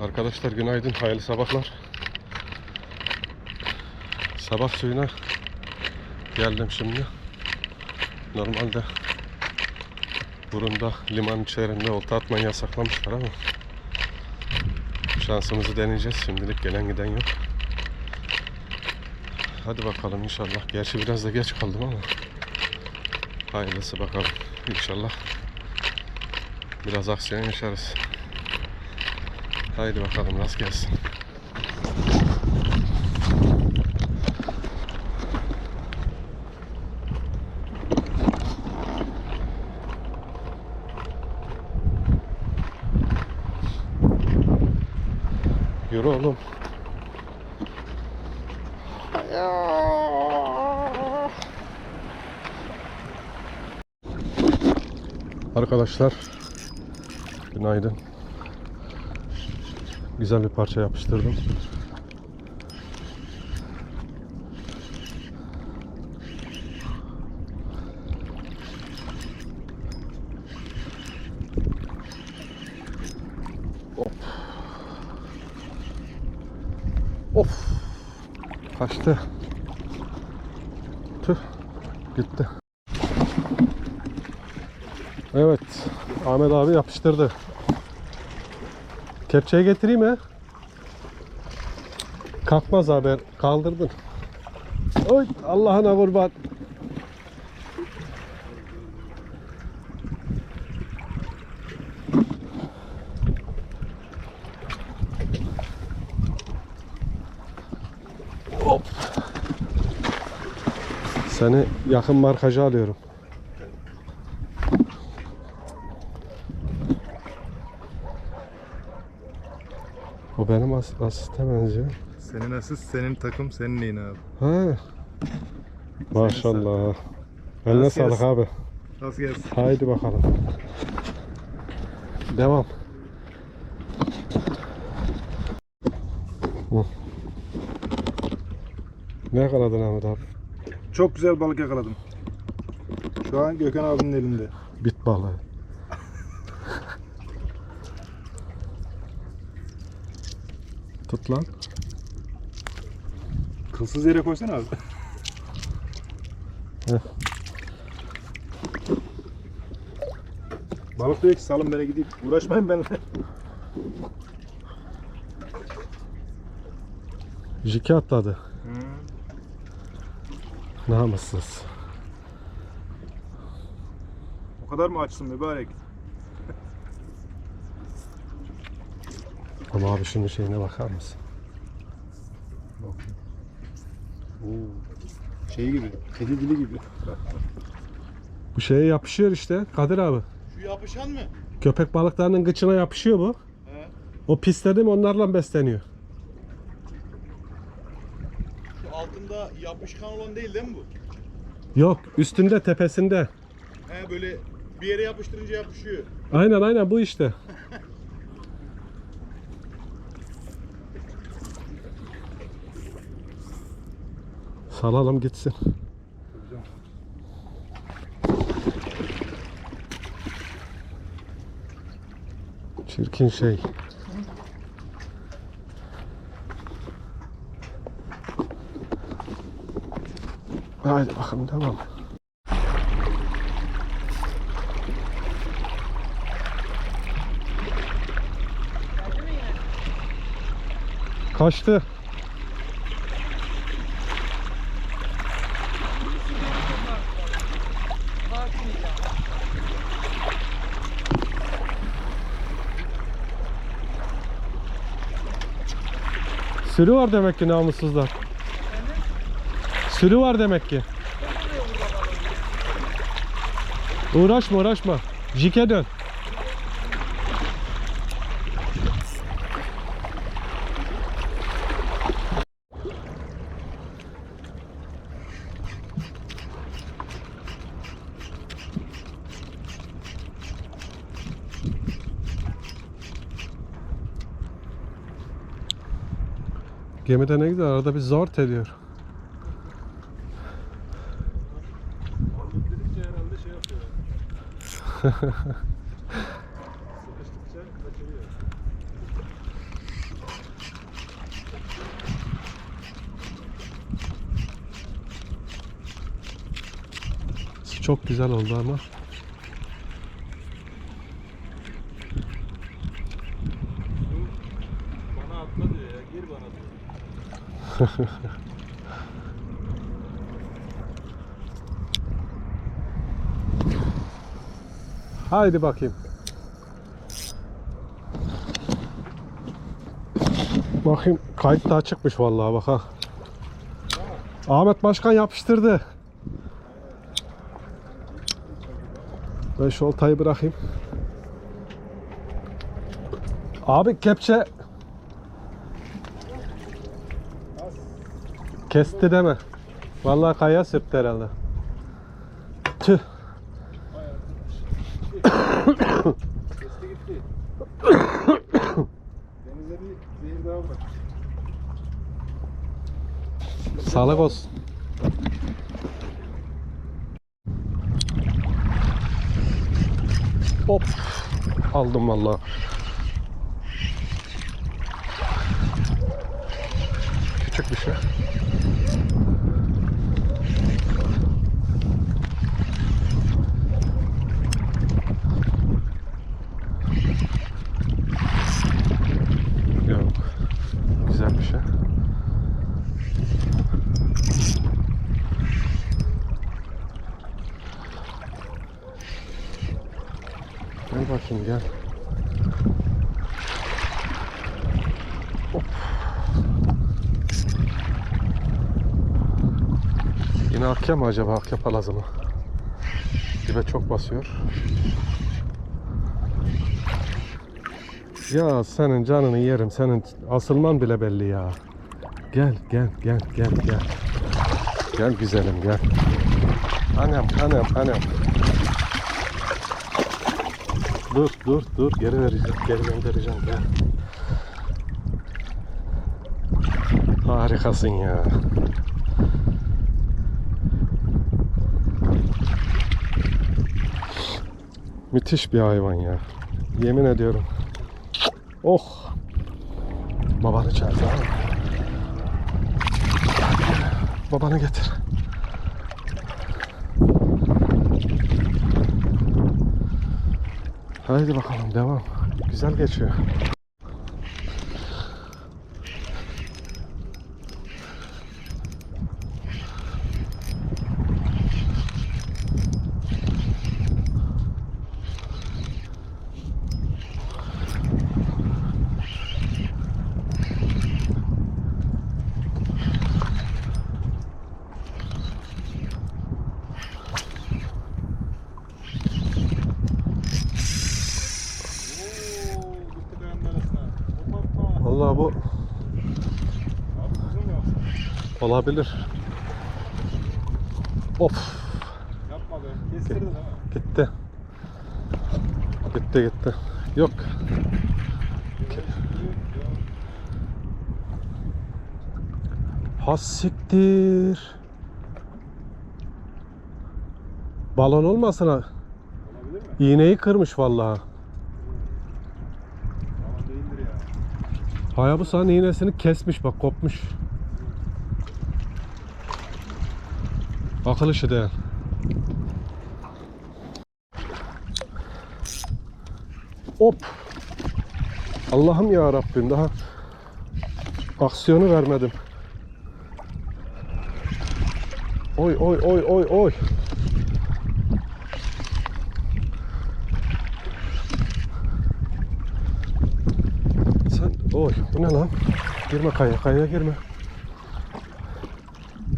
Arkadaşlar günaydın, hayırlı sabahlar. Sabah suyuna geldim şimdi. Normalde burunda liman içerisinde olta atmayı yasaklamışlar ama şansımızı deneyeceğiz. Şimdilik gelen giden yok. Hadi bakalım inşallah. Gerçi biraz da geç kaldım ama hayırlısı bakalım. İnşallah biraz aksiyon yaşarız. Haydi bakalım rast gelsin. Yürü oğlum. Arkadaşlar günaydın. Güzel bir parça yapıştırdım. Of. Of. Kaçtı. Tüh. Gitti. Evet. Ahmet abi yapıştırdı. Kepçeyi getireyim mi? Kalkmaz haber. Kaldırdın. Oy Allah'ına kurban. Hop. Seni yakın markaja alıyorum. Benim as asiste benziyor. Senin asist, senin takım, senin neyin abi? Ha. Maşallah. Eline Rast sağlık gelsin. abi. Nasıl gelsin? Haydi bakalım. Devam. Hı. Ne yakaladın Ahmet abi? Çok güzel balık yakaladım. Şu an Gökhan abinin elinde. Bit balığı. Tut lan. Kılsız yere koysana abi. Heh. Balık diyor ki salın beni gideyim. Uğraşmayın benimle. Jiki atladı. Namussuz. O kadar mı açsın mübarek? Ama abi şunun şeyine bakar mısın? Oo. Şey gibi, kedi dili gibi. Bu şeye yapışıyor işte Kadir abi. Şu yapışan mı? Köpek balıklarının gıçına yapışıyor bu. He. O pisledim onlarla besleniyor. Şu altında yapışkan olan değil değil mi bu? Yok üstünde tepesinde. He böyle bir yere yapıştırınca yapışıyor. Aynen aynen bu işte. Salalım gitsin. Çirkin şey. Haydi bakalım devam. Kaçtı. Sürü var demek ki namussuzlar. Sürü var demek ki. Uğraşma uğraşma. Jike dön. Gemide ne güzel arada bir zor ediyor. Çok güzel oldu ama Haydi bakayım. Bakayım kayıt da açıkmış vallahi bak ha. Ahmet Başkan yapıştırdı. Ben şu oltayı bırakayım. Abi kepçe kesti deme. Vallahi kaya sırttı herhalde. Tüh. Kesti gitti. Sağlık olsun. Hop. Aldım vallahi. Küçük bir şey. Yok. Güzel bir şey. Gel gel. Hop. Yine akya mı acaba akya palazı mı? Dibe çok basıyor. Ya senin canını yerim. Senin asılman bile belli ya. Gel gel gel gel gel. Gel güzelim gel. Anam anam anam. Dur dur dur geri vereceğim geri göndereceğim gel. Harikasın ya. Müthiş bir hayvan ya. Yemin ediyorum. Oh. Babanı çağır tamam mı? Babanı getir. Haydi bakalım devam. Güzel geçiyor. Oo, gitti kayanın arasına. Hop hop hop. Vallahi bu Abi uzun mu yoksa? Olabilir. Of Yapma be. Kestirdin mi? gitti. Gitti gitti. Yok. Has siktir. Balon olmasın ha. İğneyi kırmış vallahi. Hayabusa'nın iğnesini kesmiş bak kopmuş. Akıl işi değil. Hop. Allah'ım ya Rabbim daha aksiyonu vermedim. Oy oy oy oy oy. Sen oy bu ne lan? Girme kaya kayaya girme.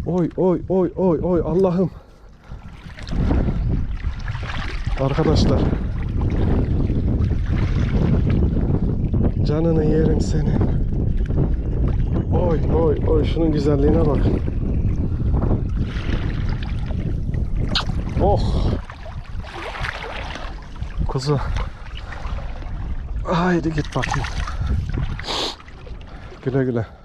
Oy oy oy oy oy Allah'ım. Arkadaşlar. Canını yerim senin. Oy oy oy şunun güzelliğine bak. Oh. Kuzu. Haydi git bakayım. Güle güle.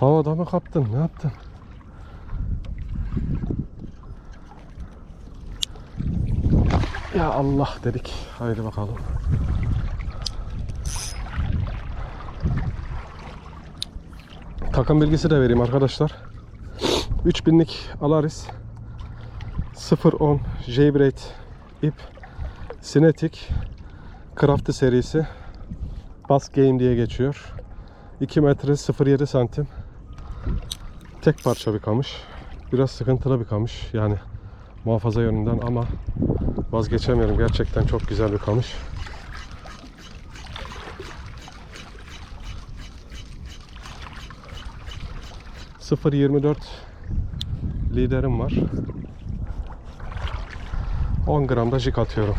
Havada mı kaptın? Ne yaptın? Ya Allah dedik. Haydi bakalım. Takım bilgisi de vereyim arkadaşlar. 3000'lik Alaris 010 J-Braid ip Cinetic Crafty serisi Bass Game diye geçiyor. 2 metre 0.7 santim. Tek parça bir kamış. Biraz sıkıntılı bir kamış. Yani muhafaza yönünden ama vazgeçemiyorum. Gerçekten çok güzel bir kamış. ...0.24 liderim var. 10 gram da jig atıyorum.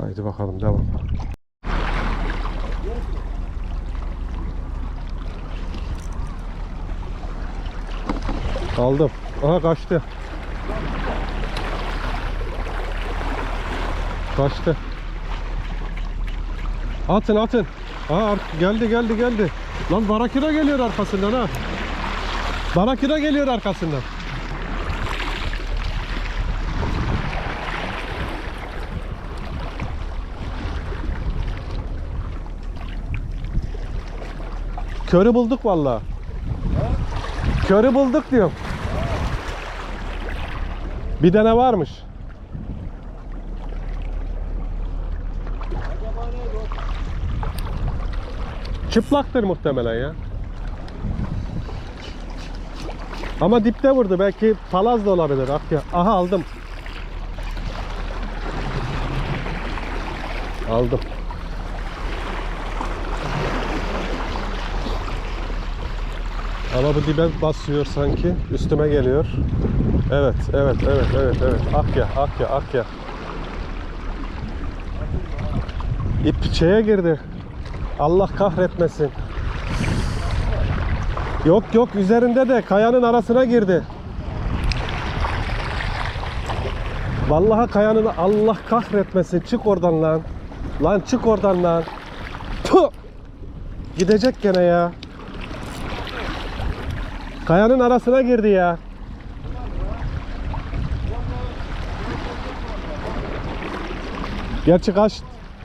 Haydi bakalım devam. Aldım. Aha kaçtı. Kaçtı. Atın atın. Aa ar- geldi geldi geldi. Lan Barakira geliyor arkasından ha. Barakira geliyor arkasından. Körü bulduk vallahi. Körü bulduk diyorum. Bir tane varmış. Çıplaktır muhtemelen ya. Ama dipte vurdu. Belki palaz da olabilir. Akya. Aha aldım. Aldım. Ama bu dibe basıyor sanki. Üstüme geliyor. Evet, evet, evet, evet, evet. Akya, akya, akya. İp şeye girdi. Allah kahretmesin. Yok yok üzerinde de kayanın arasına girdi. Vallahi kayanın Allah kahretmesin. Çık oradan lan. Lan çık oradan lan. Puh! Gidecek gene ya. Kayanın arasına girdi ya. Gerçi kaç,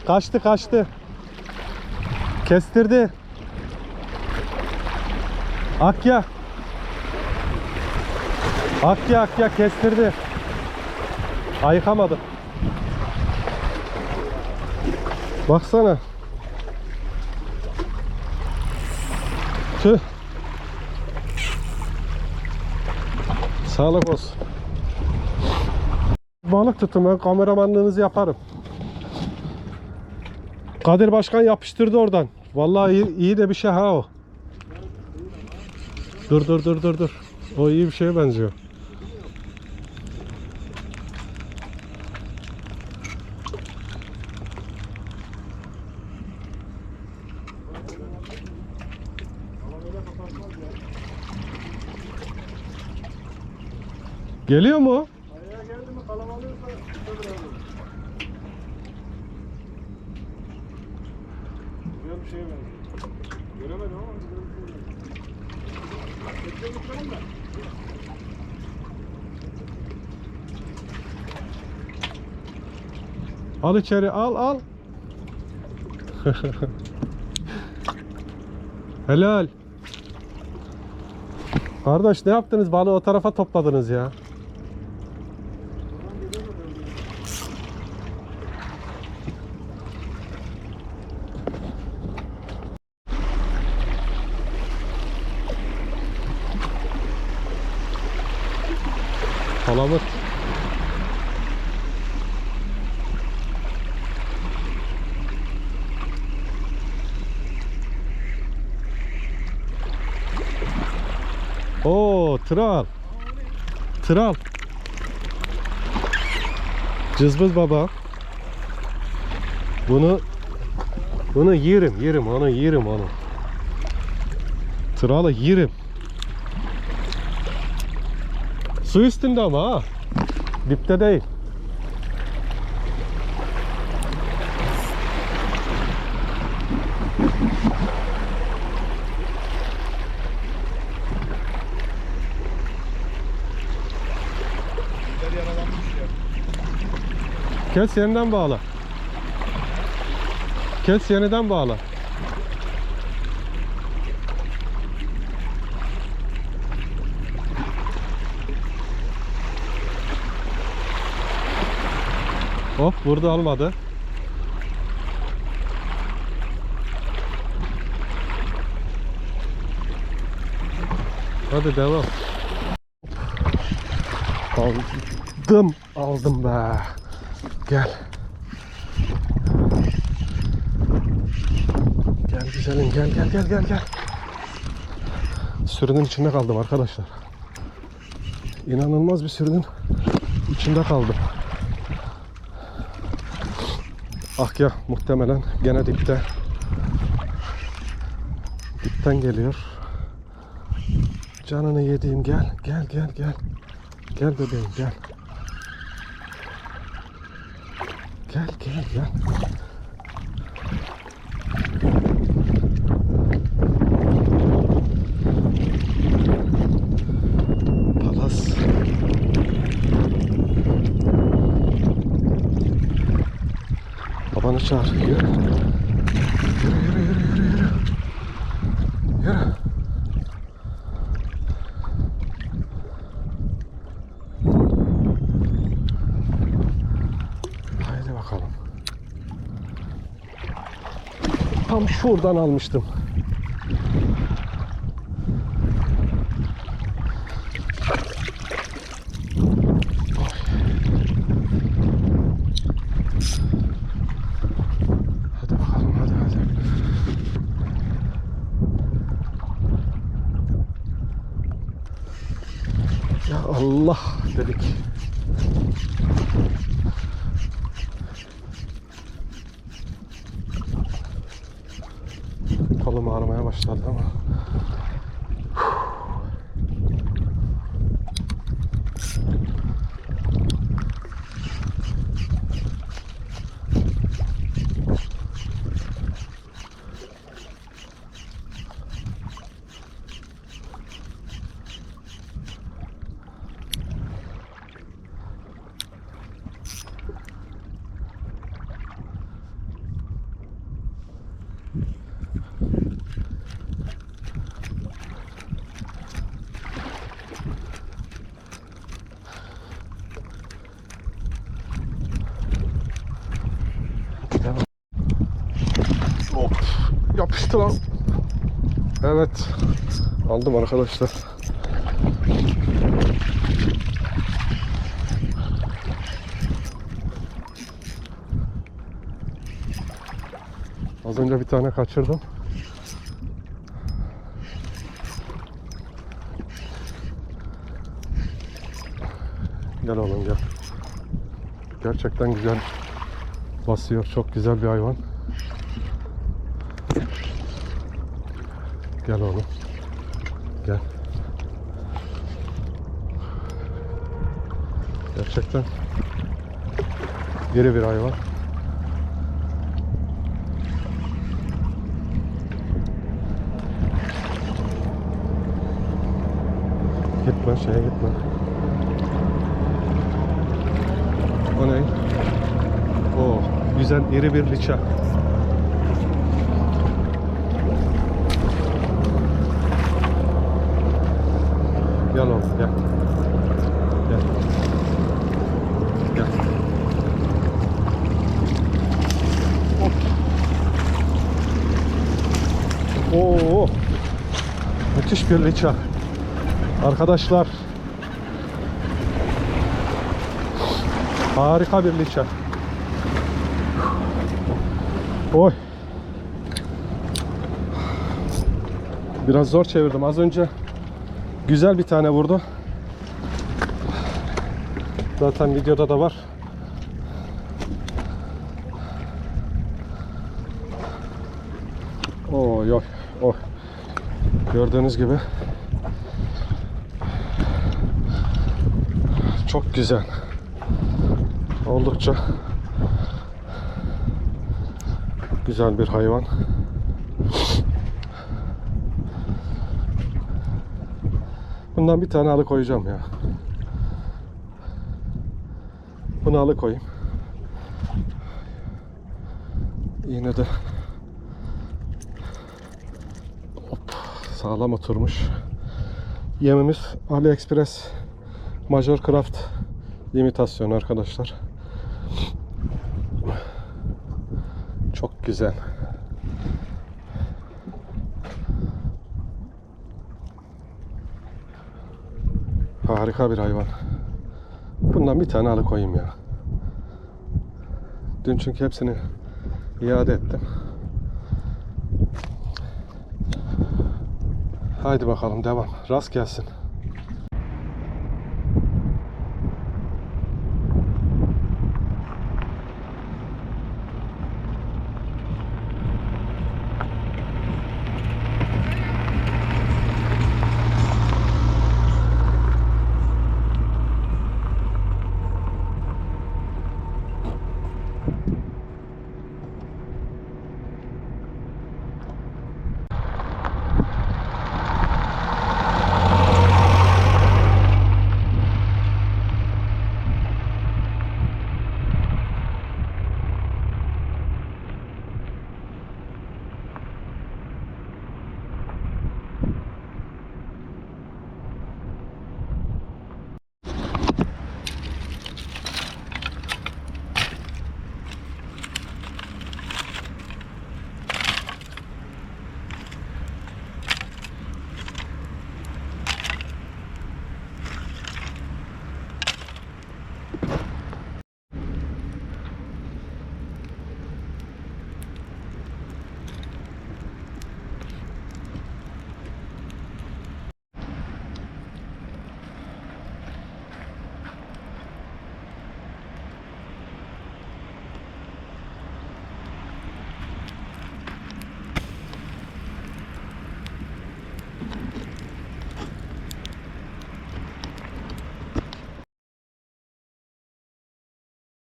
kaçtı kaçtı. Kestirdi. Akya. Akya akya kestirdi. Ayıkamadım. Baksana. Tüh. Sağlık olsun. Balık tutun ben kameramanlığınızı yaparım. Kadir Başkan yapıştırdı oradan. Vallahi iyi, iyi de bir şey ha o. Dur dur dur dur dur. O iyi bir şeye benziyor. Geliyor mu? Ayağa geldi mi kalabalığıysa. Güzel bir şeye bir şeye benziyor. Bakalım da. Al içeri al al. Helal. Kardeş ne yaptınız? Balığı o tarafa topladınız ya. Oo tral. Tral. Cızbız baba. Bunu bunu yerim, yerim, onu yerim onu. Tralı yerim. Su üstünde ama ha. Dipte değil. Kes yeniden bağla. Kes yeniden bağla. Hop burada olmadı. Hadi devam. Aldım, aldım be. Gel. Gel güzelim gel gel gel gel gel. Sürünün içinde kaldım arkadaşlar. İnanılmaz bir sürünün içinde kaldım. Ah ya muhtemelen gene dipte. Dipten geliyor. Canını yediğim gel gel gel gel. Gel bebeğim gel. Gel gel gel. Palas. Babanı çağır. Yürü. Yürü yürü yürü yürü yürü. Yürü. Haydi bakalım. Tam şuradan almıştım. Hadi bakalım hadi hadi. Ya Allah dedik. Kolum ağrımaya başladı ama. Devam. Hop. Yapıştı lan. Evet. Aldım arkadaşlar. Az önce bir tane kaçırdım. Gel oğlum gel. Gerçekten güzel basıyor. Çok güzel bir hayvan. Gel oğlum. Gel. Gerçekten diri bir hayvan. Gitme şeye gitme. O ne? O güzel iri bir liça. Gel oğlum gel. Gel. Gel. Hop. Oo. Müthiş bir liça. Arkadaşlar. Harika bir liça. Oy. Biraz zor çevirdim. Az önce Güzel bir tane vurdu. Zaten videoda da var. Oy oy oy. Gördüğünüz gibi çok güzel. Oldukça güzel bir hayvan. Bundan bir tane alıkoyacağım ya. Bunu alıkoyayım. Yine de Hop, sağlam oturmuş. Yemimiz AliExpress Major Craft imitasyonu arkadaşlar. Çok güzel. Harika bir hayvan. Bundan bir tane alıkoyayım ya. Dün çünkü hepsini iade ettim. Haydi bakalım devam. Rast gelsin.